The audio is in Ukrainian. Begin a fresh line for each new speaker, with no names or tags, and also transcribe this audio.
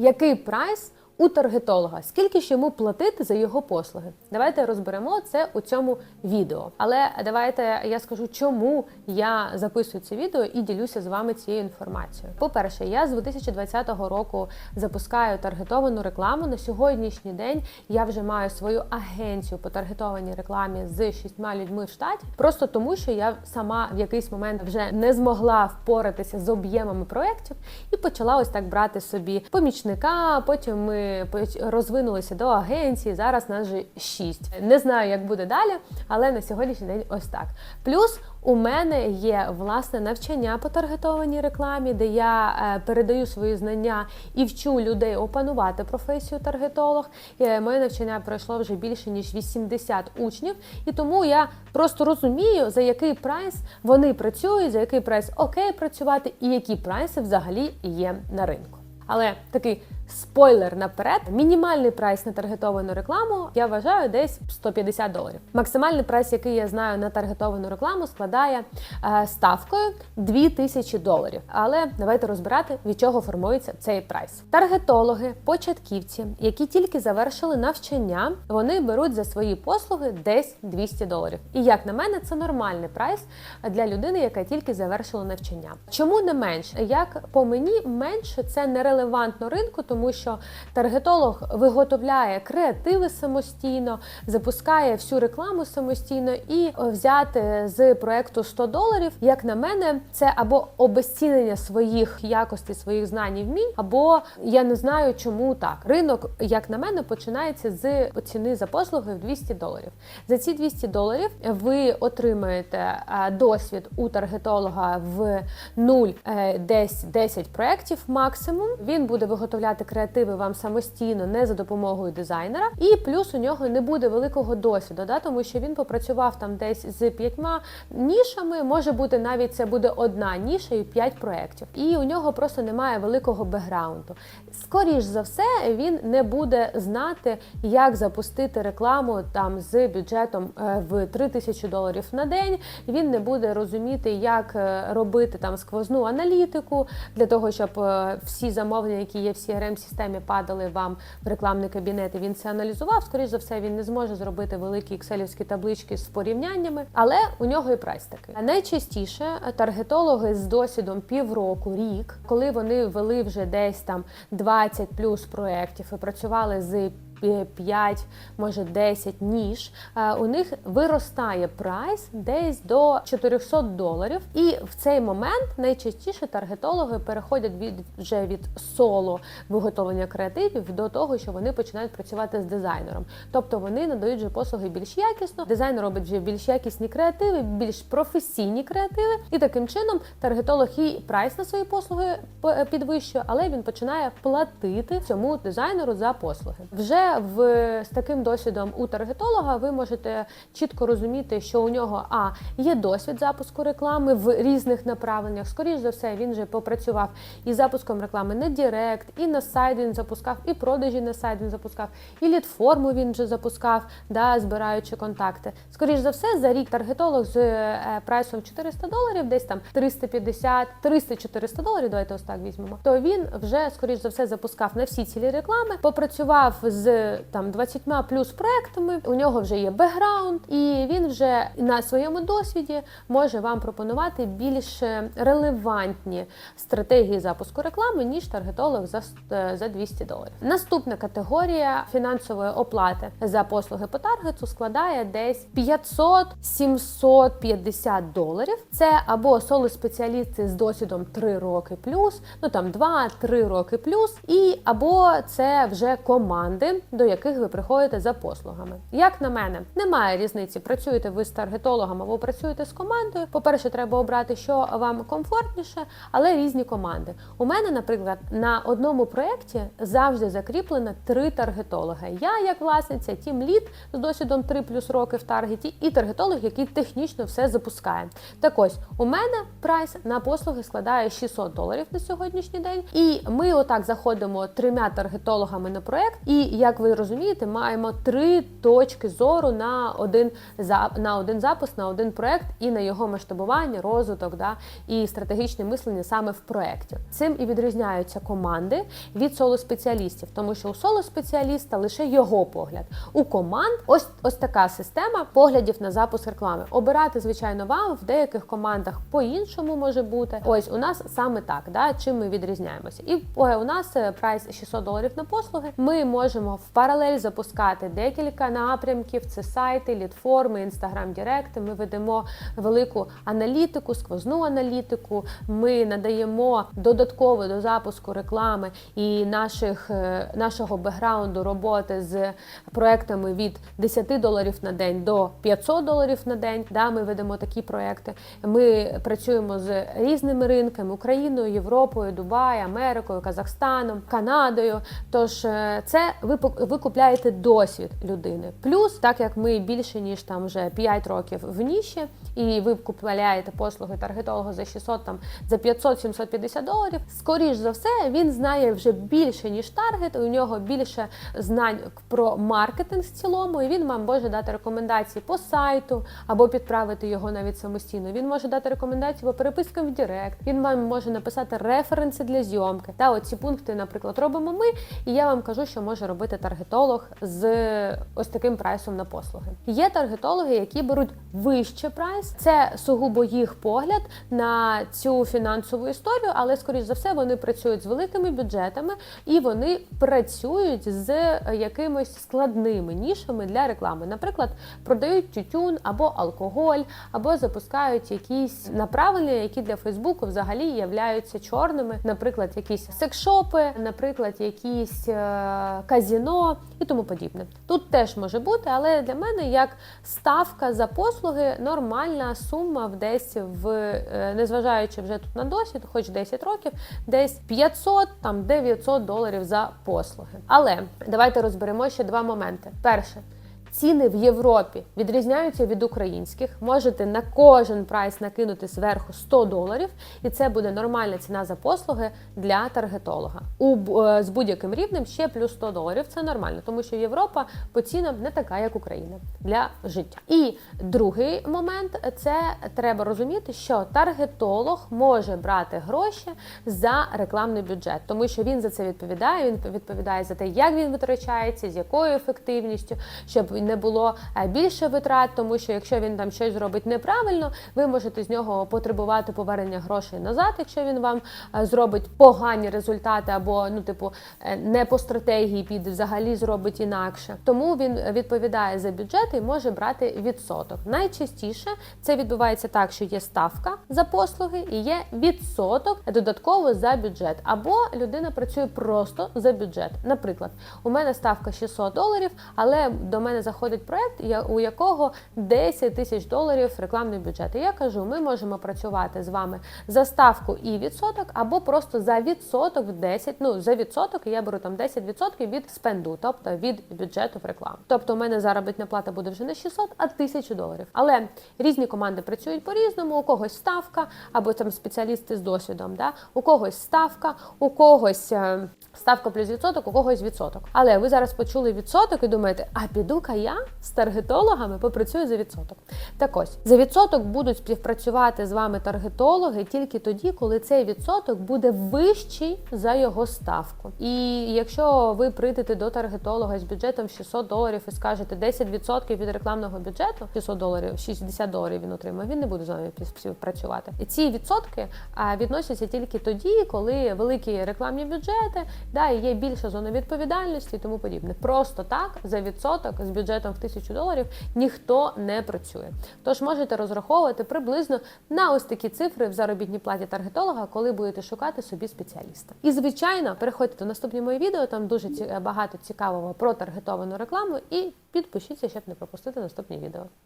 Який прайс у таргетолога? Скільки ж йому платити за його послуги? Давайте розберемо це у цьому відео. Але давайте я скажу, чому я записую це відео і ділюся з вами цією інформацією. По-перше, я з 2020 року запускаю таргетовану рекламу. На сьогоднішній день я вже маю свою агенцію по таргетованій рекламі з шістьма людьми в штаті, просто тому, що я сама в якийсь момент вже не змогла впоратися з об'ємами проєктів і почала ось так брати собі помічника. Потім ми розвинулися до агенції. Зараз нас вже шість. Не знаю, як буде далі, але на сьогоднішній день ось так. Плюс у мене є власне навчання по таргетованій рекламі, де я е, передаю свої знання і вчу людей опанувати професію таргетолог. Е, Моє навчання пройшло вже більше ніж 80 учнів, і тому я просто розумію, за який прайс вони працюють, за який прайс окей працювати, і які прайси взагалі є на ринку. Але такий спойлер наперед. Мінімальний прайс на таргетовану рекламу я вважаю десь 150 доларів. Максимальний прайс, який я знаю на таргетовану рекламу, складає е, ставкою 2000 доларів. Але давайте розбирати, від чого формується цей прайс. Таргетологи, початківці, які тільки завершили навчання, вони беруть за свої послуги десь 200 доларів. І як на мене, це нормальний прайс для людини, яка тільки завершила навчання. Чому не менше? Як по мені менше це нерелевантно ринку, тому що таргетолог виготовляє креативи самостійно, запускає всю рекламу самостійно і взяти з проекту 100 доларів, як на мене, це або обезцінення своїх якостей, своїх знань і вмінь, або я не знаю, чому так. Ринок, як на мене, починається з ціни за послуги в 200 доларів. За ці 200 доларів ви отримаєте е, досвід у таргетолога в 0 е, десь 10 проєктів максимум. Він буде виготовляти креативи вам самостійно, не за допомогою дизайнера. І плюс у нього не буде великого досвіду, да, тому що він попрацював там десь з п'ятьма нішами. Може бути навіть це буде одна ніша і п'ять проєктів. І у нього просто немає великого бекграунду. Скоріш за все, він не буде знати, як запустити рекламу там з бюджетом е, в 3 тисячі доларів на день. Він не буде розуміти, як е, робити там сквозну аналітику для того, щоб е, всі замовлення, які є в crm системі падали вам в рекламний кабінет. і Він це аналізував. Скоріше за все, він не зможе зробити великі екселівські таблички з порівняннями, але у нього і прайс. А найчастіше таргетологи з досвідом півроку, рік, коли вони ввели вже десь там 20 плюс проєктів і працювали з 5, може 10 ніж, е, у них виростає прайс десь до 400 доларів. І в цей момент найчастіше таргетологи переходять від вже від соло виготовлення креативів до того, що вони починають працювати з дизайнером. Тобто вони надають вже послуги більш якісно, дизайнер робить вже більш якісні креативи, більш професійні креативи, і таким чином таргетолог і прайс на свої послуги підвищує, але він починає платити цьому дизайнеру за послуги. Вже в з таким досвідом у таргетолога ви можете чітко розуміти, що у нього а є досвід запуску реклами в різних направленнях. Скоріш за все, він вже попрацював із запуском реклами на Директ, і на сайт він запускав, і продажі на сайт він запускав, і лідформу він вже запускав, да, збираючи контакти. Скоріш за все, за рік таргетолог з е, прайсом 400 доларів, десь там 350, 300-400 доларів. Давайте ось так візьмемо. То він вже скоріш за все запускав на всі цілі реклами, попрацював з там 20 плюс проектами. У нього вже є бекграунд, і він вже на своєму досвіді може вам пропонувати більш релевантні стратегії запуску реклами, ніж таргетолог за, за 200 доларів. Наступна категорія фінансової оплати за послуги по таргету складає десь 500-750 доларів. Це або соло-спеціалісти з досвідом 3 роки плюс, ну там 2-3 роки плюс, і або це вже команди, до яких ви приходите за послугами. Як на мене, немає різниці, працюєте ви з таргетологом або працюєте з командою. По-перше, треба обрати, що вам комфортніше, але різні команди. У мене, наприклад, на одному проєкті завжди закріплено три таргетологи. Я, як власниця, тім лід з досвідом 3 плюс роки в таргеті, і таргетолог, який технічно все запускає. Так ось у мене прайс на послуги складає 600 доларів на сьогоднішній день. І ми отак заходимо трьома таргетологами на проєкт. І як ви розумієте, маємо три точки зору на один на один запуск, на один проект і на його масштабування, розвиток, да і стратегічне мислення саме в проєкті. Цим і відрізняються команди від соло-спеціалістів, тому що у соло-спеціаліста лише його погляд. У команд ось ось така система поглядів на запуск реклами. Обирати, звичайно, вам в деяких командах по-іншому може бути. Ось у нас саме так, да, чим ми відрізняємося. І ой, у нас е, прайс 600 доларів на послуги. Ми можемо паралель запускати декілька напрямків: це сайти, лідформи, інстаграм директи. Ми ведемо велику аналітику, сквозну аналітику. Ми надаємо додатково до запуску реклами і наших е, нашого бекграунду роботи з проектами від 10 доларів на день до 500 доларів на день. Да, ми ведемо такі проекти. Ми працюємо з різними ринками Україною, Європою, Дубай, Америкою, Казахстаном, Канадою. Тож е, це ви ви купляєте досвід людини. Плюс, так як ми більше ніж там вже 5 років в ніші, і ви купляєте послуги таргетолога за 600, там за 500-750 доларів. Скоріш за все, він знає вже більше ніж таргет. У нього більше знань про маркетинг в цілому, і він вам може дати рекомендації по сайту або підправити його навіть самостійно. Він може дати рекомендації по перепискам в Директ. Він вам може написати референси для зйомки. Та оці пункти, наприклад, робимо ми, і я вам кажу, що може робити таргетолог з ось таким прайсом на послуги. Є таргетологи, які беруть вище прайс. Це сугубо їх погляд на цю фінансову історію, але скоріш за все вони працюють з великими бюджетами і вони працюють з якимись складними нішами для реклами. Наприклад, продають тютюн або алкоголь, або запускають якісь направлення, які для Фейсбуку взагалі являються чорними, наприклад, якісь секшопи, наприклад, якісь е, казіно і тому подібне. Тут теж може бути, але для мене як ставка за послуги нормальна сума в десь в е, незважаючи вже тут на досвід, хоч 10 років, десь 500 там 900 доларів за послуги. Але давайте розберемо ще два моменти. Перше. Ціни в Європі відрізняються від українських. Можете на кожен прайс накинути зверху 100 доларів, і це буде нормальна ціна за послуги для таргетолога. У е, з будь-яким рівнем ще плюс 100 доларів. Це нормально, тому що Європа по цінам не така, як Україна для життя. І другий момент це треба розуміти, що таргетолог може брати гроші за рекламний бюджет, тому що він за це відповідає. Він відповідає за те, як він витрачається, з якою ефективністю, щоб не було е, більше витрат, тому що якщо він там щось зробить неправильно, ви можете з нього потребувати повернення грошей назад, якщо він вам е, зробить погані результати, або ну, типу, е, не по стратегії піде, взагалі зробить інакше. Тому він відповідає за бюджет і може брати відсоток. Найчастіше це відбувається так, що є ставка за послуги і є відсоток додатково за бюджет, або людина працює просто за бюджет. Наприклад, у мене ставка 600 доларів, але до мене заходить проект, у якого 10 тисяч доларів рекламний бюджет. І я кажу, ми можемо працювати з вами за ставку і відсоток, або просто за відсоток в 10, ну за відсоток, я беру там 10% від спенду, тобто від бюджету в рекламу. Тобто у мене заробітна плата буде вже не 600, а 1000 доларів. Але різні команди працюють по-різному, у когось ставка, або там спеціалісти з досвідом, да? у когось ставка, у когось. Ставка плюс відсоток, у когось відсоток. Але ви зараз почули відсоток і думаєте, а піду-ка я з таргетологами попрацюю за відсоток. Так ось за відсоток будуть співпрацювати з вами таргетологи тільки тоді, коли цей відсоток буде вищий за його ставку. І якщо ви прийдете до таргетолога з бюджетом 600 доларів і скажете 10% від рекламного бюджету, 600 доларів, 60 доларів він отримає, він не буде з вами співпрацювати. І ці відсотки відносяться тільки тоді, коли великі рекламні бюджети, да, і є більша зона відповідальності і тому подібне. Просто так за відсоток з бюджетом в 1000 доларів ніхто не працює. Тож можете розраховувати приблизно на ось такі цифри в заробітній платі таргетолога, коли будете шукати собі спеціаліста. І звичайно, переходьте до наступні мої відео. Там дуже багато цікавого про таргетовану рекламу. І підпишіться, щоб не пропустити наступні відео.